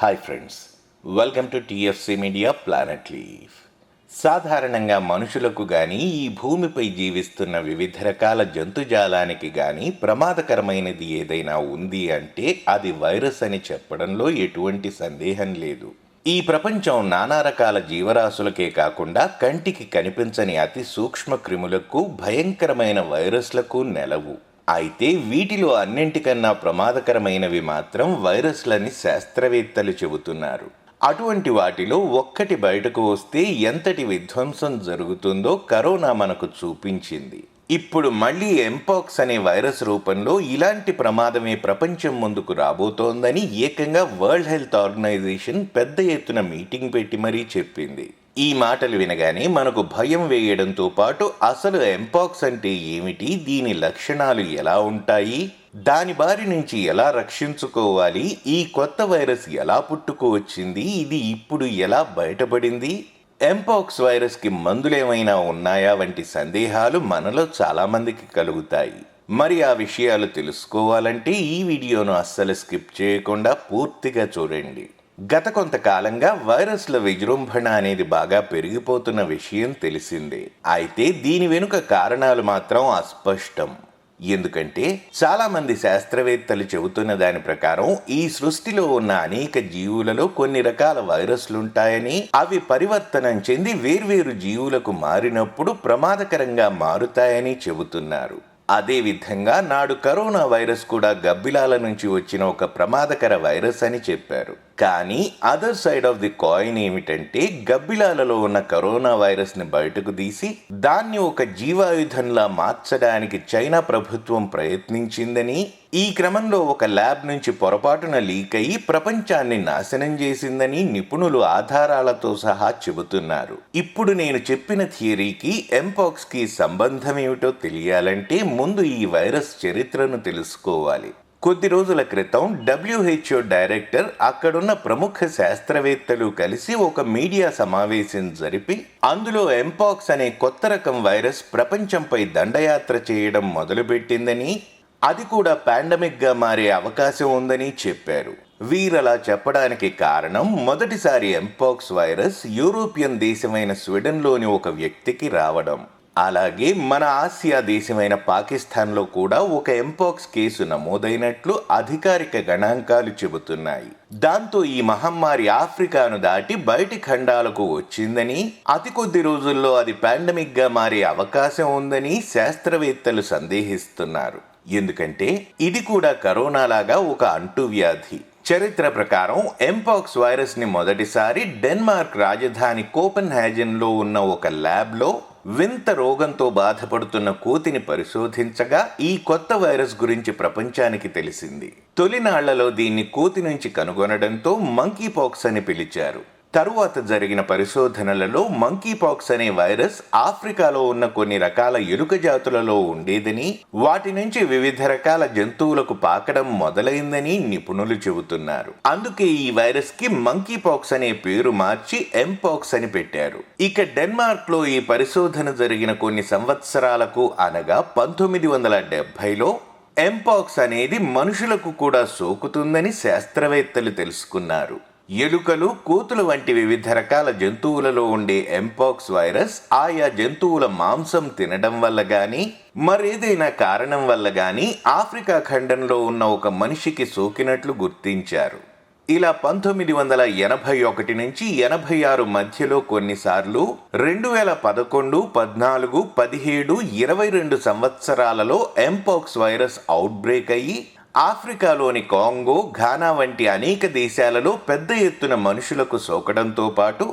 Hi friends welcome to TFC media planet leave సాధారణంగా మనుషులకు కానీ ఈ భూమిపై జీవిస్తున్న వివిధ రకాల జంతుజాలానికి కానీ ప్రమాదకరమైనది ఏదైనా ఉంది అంటే అది వైరస్ అని చెప్పడంలో ఎటువంటి సందేహం లేదు. ఈ ప్రపంచం నానా రకాల జీవరాశులకే కాకుండా కంటికి కనిపించని అతి సూక్ష్మ క్రిములకు భయంకరమైన వైరస్లకు నెలవు. అయితే వీటిలో అన్నింటికన్నా ప్రమాదకరమైనవి మాత్రం వైరస్లని శాస్త్రవేత్తలు చెబుతున్నారు. అటువంటి వాటిలో ఒక్కటి బయటకు వస్తే ఎంతటి విధ్వంసం జరుగుతుందో కరోనా మనకు చూపించింది. ఇప్పుడు మళ్ళీ ఎంపాక్స్ అనే వైరస్ రూపంలో ఇలాంటి ప్రమాదమే ప్రపంచం ముందుకు రాబోతోందని ఏకంగా వరల్డ్ హెల్త్ ఆర్గనైజేషన్ పెద్ద ఎత్తున మీటింగ్ పెట్టి మరీ చెప్పింది. ఈ మాటలు వినగానే మనకు భయం వేయడంతో పాటు అసలు ఎంపాక్స్ అంటే ఏమిటి? దీని లక్షణాలు ఎలా ఉంటాయి? దాని బారి నుంచి ఎలా రక్షించుకోవాలి? ఈ కొత్త వైరస్ ఎలా పుట్టుకువచ్చింది? ఇది ఇప్పుడు ఎలా బయటపడింది? ఎంపాక్స్ వైరస్కి మందులేమైనా ఉన్నాయా? వంటి సందేహాలు మనలో చాలామందికి కలుగుతాయి. మరి ఆ విషయాలు తెలుసుకోవాలంటే ఈ వీడియోను అస్సలు స్కిప్ చేయకుండా పూర్తిగా చూడండి. గత కొంతకాలంగా వైరస్ల విజృంభణ అనేది బాగా పెరిగిపోతున్న విషయం తెలిసిందే. అయితే దీని వెనుక కారణాలు మాత్రం అస్పష్టం. ఎందుకంటే చాలా మంది శాస్త్రవేత్తలు చెబుతున్న దాని ప్రకారం ఈ సృష్టిలో ఉన్న అనేక జీవులలో కొన్ని రకాల వైరస్లుంటాయని అవి పరివర్తనం చెంది వేర్వేరు జీవులకు మారినప్పుడు ప్రమాదకరంగా మారుతాయని చెబుతున్నారు. అదేవిధంగా నాడు కరోనా వైరస్ కూడా గబ్బిలాల నుంచి వచ్చిన ఒక ప్రమాదకర వైరస్ అని చెప్పారు. కానీ other side of the coin ఏమిటంటే గబ్బిలాలలో ఉన్న కరోనా వైరస్ని బయటకు తీసి దాన్ని ఒక జీవాయుధంలా మార్చడానికి చైనా ప్రభుత్వం ప్రయత్నించిందని ఈ క్రమంలో ఒక ల్యాబ్ నుంచి పొరపాటున లీక్ అయి ప్రపంచాన్ని నాశనం చేసిందని నిపుణులు ఆధారాలతో సహా చెబుతున్నారు. ఇప్పుడు నేను చెప్పిన థియరీకి ఎంపాక్స్కి సంబంధం ఏమిటో తెలియాలంటే ముందు ఈ వైరస్ చరిత్రను తెలుసుకోవాలి. కొద్ది రోజుల క్రితం డబ్ల్యూహెచ్ఓ డైరెక్టర్ అక్కడున్న ప్రముఖ శాస్త్రవేత్తలు కలిసి ఒక మీడియా సమావేశం జరిపి అందులో ఎంపాక్స్ అనే కొత్త రకం వైరస్ ప్రపంచంపై దండయాత్ర చేయడం మొదలుపెట్టిందని అది కూడా పాండమిక్గా మారే అవకాశం ఉందని చెప్పారు. వీరలా చెప్పడానికి కారణం మొదటిసారి ఎంపాక్స్ వైరస్ యూరోపియన్ దేశమైన స్వీడన్లోని ఒక వ్యక్తికి రావడం. అలాగే మన ఆసియా దేశమైన పాకిస్తాన్లో కూడా ఒక ఎంపాక్స్ కేసు నమోదైనట్లు అధికారిక గణాంకాలు చెబుతున్నాయి. దాంతో ఈ మహమ్మారి ఆఫ్రికాను దాటి బయటి ఖండాలకు వచ్చిందని అతి కొద్ది రోజుల్లో అది పాండమిక్గా మారే అవకాశం ఉందని శాస్త్రవేత్తలు సందేహిస్తున్నారు. ఎందుకంటే ఇది కూడా కరోనా లాగా ఒక అంటువ్యాధి. చరిత్ర ప్రకారం ఎంపాక్స్ వైరస్ని మొదటిసారి డెన్మార్క్ రాజధాని కోపెన్ ఉన్న ఒక ల్యాబ్లో వింత రోగంతో బాధపడుతున్న కోతిని పరిశోధించగా ఈ కొత్త వైరస్ గురించి ప్రపంచానికి తెలిసింది. తొలినాళ్ళలో దీన్ని కోతి నుంచి కనుగొనడంతో మంకీ పాక్స్ అని పిలిచారు. తరువాత జరిగిన పరిశోధనలలో మంకీ పాక్స్ అనే వైరస్ ఆఫ్రికాలో ఉన్న కొన్ని రకాల ఎలుక జాతులలో ఉండేదని వాటి నుంచి వివిధ రకాల జంతువులకు పాకడం మొదలైందని నిపుణులు చెబుతున్నారు. అందుకే ఈ వైరస్కి మంకీ పాక్స్ అనే పేరు మార్చి ఎంపాక్స్ అని పెట్టారు. ఇక డెన్మార్క్లో ఈ పరిశోధన జరిగిన కొన్ని సంవత్సరాలకు అనగా పంతొమ్మిది వందల డెబ్బైలో ఎంపాక్స్ అనేది మనుషులకు కూడా సోకుతుందని శాస్త్రవేత్తలు తెలుసుకున్నారు. ఎలుకలు కోతులు వంటి వివిధ రకాల జంతువులలో ఉండే ఎంపాక్స్ వైరస్ ఆయా జంతువుల మాంసం తినడం వల్ల గాని మరేదైనా కారణం వల్ల గాని ఆఫ్రికా ఖండంలో ఉన్న ఒక మనిషికి సోకినట్లు గుర్తించారు. ఇలా పంతొమ్మిది వందల ఎనభై ఒకటి నుంచి ఎనభై ఆరు మధ్యలో కొన్నిసార్లు రెండు వేల పదకొండు పద్నాలుగు పదిహేడు ఇరవై రెండు సంవత్సరాలలో ఎంపాక్స్ వైరస్ అవుట్బ్రేక్ అయ్యి ఆఫ్రికాలోని కాంగో ఘానా వంటి అనేక దేశాలలో పెద్ద ఎత్తున మనుషులకు సోకడంతో పాటు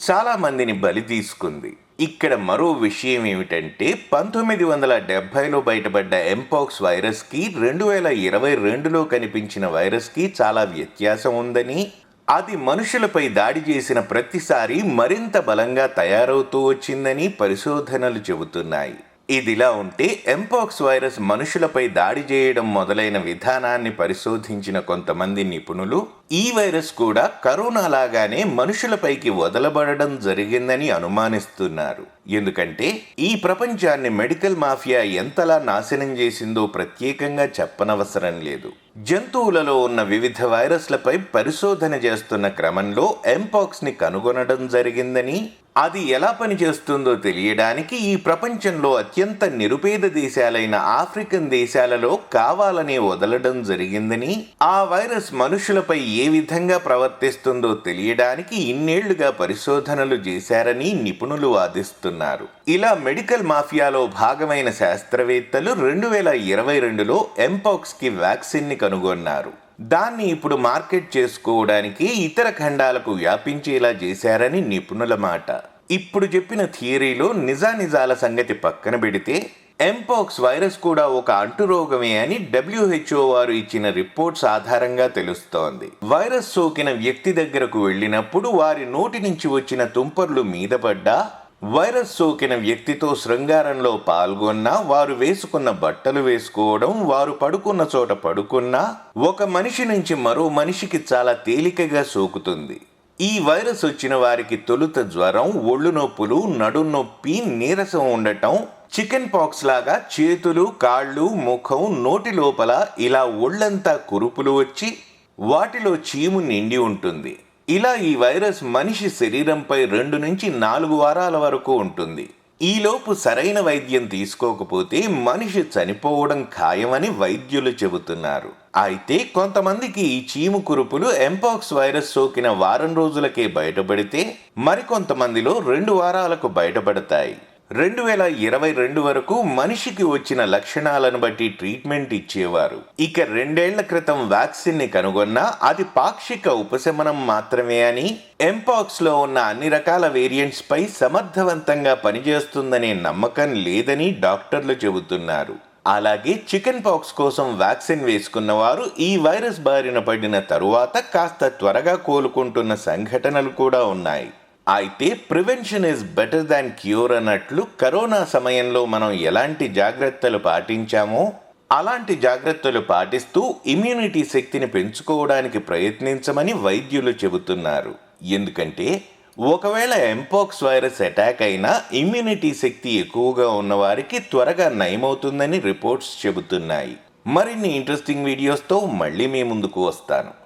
చాలా మందిని బలి తీసుకుంది. ఇక్కడ మరో విషయం ఏమిటంటే పంతొమ్మిది వందల డెబ్భైలో బయటపడ్డ ఎంపాక్స్ వైరస్కి రెండు వేల ఇరవై రెండులో కనిపించిన వైరస్కి చాలా వ్యత్యాసం ఉందని అది మనుషులపై దాడి చేసిన ప్రతిసారి మరింత బలంగా తయారవుతూ వచ్చిందని పరిశోధనలు చెబుతున్నాయి. ఇదిలా ఉంటే ఎంపాక్స్ వైరస్ మనుషులపై దాడి చేయడం మొదలైన విధానాన్ని పరిశోధించిన కొంతమంది నిపుణులు ఈ వైరస్ కూడా కరోనా లాగానే మనుషులపైకి వదలబడడం జరిగిందని అనుమానిస్తున్నారు. ఎందుకంటే ఈ ప్రపంచాన్ని మెడికల్ మాఫియా ఎంతలా నాశనం చేసిందో ప్రత్యేకంగా చెప్పనవసరం లేదు. జంతువులలో ఉన్న వివిధ వైరస్లపై పరిశోధన చేస్తున్న క్రమంలో ఎంపాక్స్ని కనుగొనడం జరిగిందని అది ఎలా పనిచేస్తుందో తెలియడానికి ఈ ప్రపంచంలో అత్యంత నిరుపేద దేశాలైన ఆఫ్రికన్ దేశాలలో కావాలనే వదలడం జరిగిందని ఆ వైరస్ మనుషులపై ఏ విధంగా ప్రవర్తిస్తుందో తెలియడానికి ఇన్నేళ్ళుగా పరిశోధనలు చేశారని నిపుణులు వాదిస్తున్నారు. ఇలా మెడికల్ మాఫియాలో భాగమైన శాస్త్రవేత్తలు రెండు వేల ఇరవై రెండులో ఎంపాక్స్కి వ్యాక్సిన్ని కనుగొన్నారు. దాన్ని ఇప్పుడు మార్కెట్ చేసుకోవడానికి ఇతర ఖండాలకు వ్యాపించేలా చేశారని నిపుణుల మాట. ఇప్పుడు చెప్పిన థియరీలో నిజానిజాల సంగతి పక్కన పెడితే ఎంపాక్స్ వైరస్ కూడా ఒక అంటురోగమే అని డబ్ల్యూహెచ్ఓ వారు ఇచ్చిన రిపోర్ట్స్ ఆధారంగా తెలుస్తోంది. వైరస్ సోకిన వ్యక్తి దగ్గరకు వెళ్ళినప్పుడు వారి నోటి నుంచి వచ్చిన తుంపర్లు మీద పడ్డా వైరస్ సోకిన వ్యక్తితో శృంగారంలో పాల్గొన్నా వారు వేసుకున్న బట్టలు వేసుకోవడం వారు పడుకున్న చోట పడుకున్నా ఒక మనిషి నుంచి మరో మనిషికి చాలా తేలికగా సోకుతుంది. ఈ వైరస్ వచ్చిన వారికి తొలుత జ్వరం ఒళ్ళు నొప్పులు నడునొప్పి నీరసం ఉండటం చికెన్ పాక్స్ లాగా చేతులు కాళ్ళు ముఖం నోటి లోపల ఇలా ఒళ్ళంతా కురుపులు వచ్చి వాటిలో చీము నిండి ఉంటుంది. ఇలా ఈ వైరస్ మనిషి శరీరంపై రెండు నుంచి నాలుగు వారాల వరకు ఉంటుంది. ఈలోపు సరైన వైద్యం తీసుకోకపోతే మనిషి చనిపోవడం ఖాయమని వైద్యులు చెబుతున్నారు. అయితే కొంతమందికి ఈ చీము కురుపులు ఎంపాక్స్ వైరస్ సోకిన వారం రోజులకే బయటపడితే మరికొంతమందిలో రెండు వారాలకు బయటపడతాయి. రెండు వేల ఇరవై రెండు వరకు మనిషికి వచ్చిన లక్షణాలను బట్టి ట్రీట్మెంట్ ఇచ్చేవారు. ఇక రెండేళ్ళ క్రితం వ్యాక్సిన్ని కనుగొన్నా అది పాక్షిక ఉపశమనం మాత్రమే అని ఎంపాక్స్లో ఉన్న అన్ని రకాల వేరియంట్స్ పై సమర్థవంతంగా పనిచేస్తుందనే నమ్మకం లేదని డాక్టర్లు చెబుతున్నారు. అలాగే చికెన్ పాక్స్ కోసం వ్యాక్సిన్ వేసుకున్న వారు ఈ వైరస్ బారిన పడిన తరువాత కాస్త త్వరగా కోలుకుంటున్న సంఘటనలు కూడా ఉన్నాయి. అయితే prevention is better than cure అన్నట్లు కరోనా సమయంలో మనం ఎలాంటి జాగ్రత్తలు పాటించామో అలాంటి జాగ్రత్తలు పాటిస్తూ ఇమ్యూనిటీ శక్తిని పెంచుకోవడానికి ప్రయత్నించమని వైద్యులు చెబుతున్నారు. ఎందుకంటే ఒకవేళ ఎంపాక్స్ వైరస్ అటాక్ అయినా ఇమ్యూనిటీ శక్తి ఎక్కువగా ఉన్నవారికి త్వరగా నయమవుతుందని రిపోర్ట్స్ చెబుతున్నాయి. మరిన్ని ఇంట్రెస్టింగ్ వీడియోస్తో మళ్ళీ మీ ముందుకు వస్తాను.